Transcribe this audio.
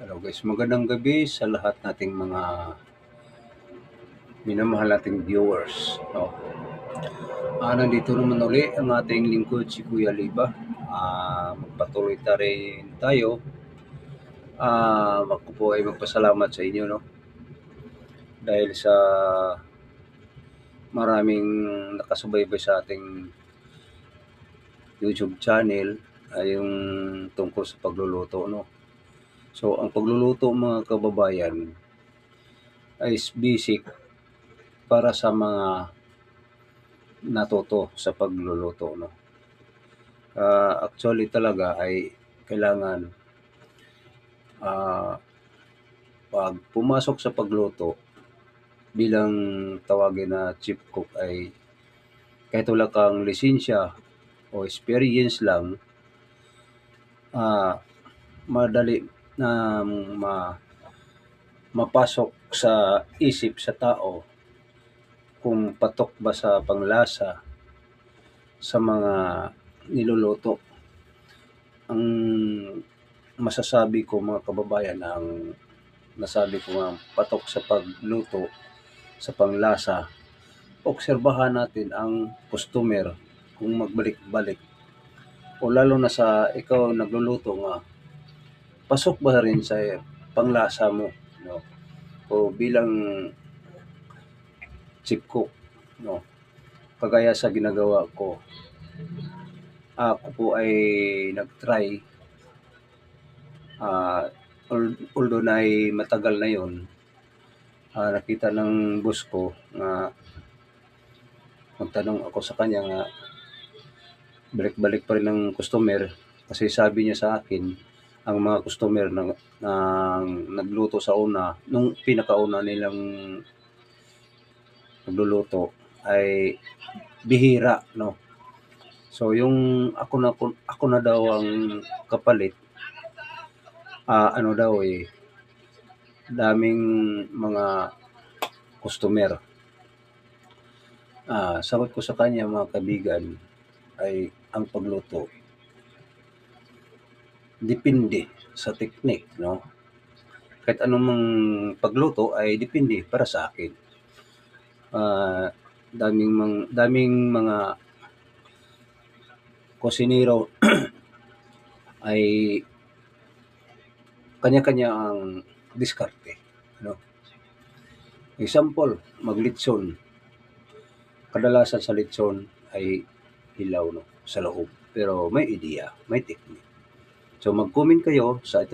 Hello guys, magandang gabi sa lahat nating mga minamahal nating viewers. No? Ah, nandito naman uli ang ating lingkod si Kuya Liba. Ah, magpatuloy ta rin tayo. Ah, ako po ay magpasalamat sa inyo no. Dahil sa maraming nakasubaybay sa ating YouTube channel ay yung tungkol sa pagluluto no. So, ang pagluluto mga kababayan ay basic para sa mga natuto sa pagluluto. No? Ah, actually talaga ay kailangan ah, pag pumasok sa pagluto bilang tawagin na chief cook ay kahit wala kang lisensya o experience lang, ah, madali na ma mapasok sa isip sa tao kung patok ba sa panglasa sa mga niluluto. Ang masasabi ko mga kababayan, ang nasabi ko nga patok sa pagluto sa panglasa, obserbahan natin ang customer kung magbalik-balik o lalo na sa ikaw nagluluto nga pasok ba rin sa panglasa mo no? O bilang chief cook no? Kagaya sa ginagawa ko ako po ay nagtry ah although na ay matagal na yon ah, nakita ng boss ko na magtanong ako sa kanya nga balik-balik pa rin ng customer kasi sabi niya sa akin ang mga customer na, na nagluto sa una, nung pinakauna nilang nagluluto ay bihira, no? So, yung ako na, ako na daw ang kapalit, ah, ano daw eh, daming mga customer. Ah, sagot ko sa kanya mga kabigan ay ang pagluto depende sa teknik, no? Kahit anong pagluto ay depende para sa akin. Ah, daming mang, daming mga kusinero ay kanya-kanya ang diskarte, no? Example, maglitson. Kadalasan sa litson ay hilaw no, sa loob. Pero may ideya, may teknik. So mag-comment kayo sa ito